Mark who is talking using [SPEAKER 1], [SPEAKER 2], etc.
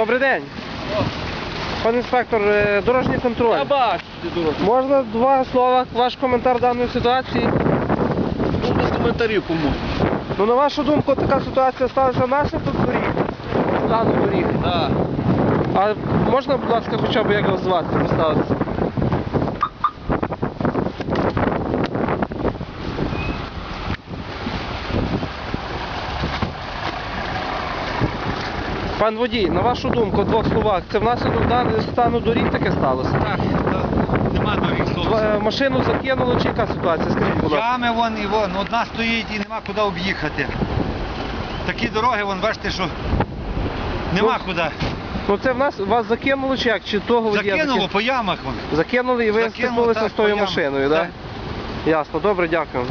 [SPEAKER 1] Добрий день. Пан інспектор, е, дорожній контроль.
[SPEAKER 2] Я бачу.
[SPEAKER 1] Можна два слова, ваш коментар даної ситуації?
[SPEAKER 2] Ну, без коментарів, по-моєму.
[SPEAKER 1] Ну, на вашу думку, така ситуація сталася наслідок доріг. Стану доріг.
[SPEAKER 2] Так.
[SPEAKER 1] А можна, будь ласка, хоча б як вас звати, поставитися? Пан водій, на вашу думку, в двох словах, це внаслідок дан- стану доріг таке сталося?
[SPEAKER 3] Так, нема доріг
[SPEAKER 1] Е,
[SPEAKER 3] зовсім.
[SPEAKER 1] Машину закинуло чи яка ситуація? Скажіть, будь ласка.
[SPEAKER 3] Ями вон і вон, одна стоїть і нема куди об'їхати. Такі дороги, вон бачите, що нема
[SPEAKER 1] Ну,
[SPEAKER 3] куди.
[SPEAKER 1] Ну це в нас вас закинуло чи як? Чи того водія
[SPEAKER 3] Закинуло
[SPEAKER 1] заки-
[SPEAKER 3] по ямах вон.
[SPEAKER 1] Закинули і ви
[SPEAKER 3] Закинуло,
[SPEAKER 1] стикнулися
[SPEAKER 3] так,
[SPEAKER 1] з тою машиною, так?
[SPEAKER 3] Так.
[SPEAKER 1] Ясно, добре, дякую.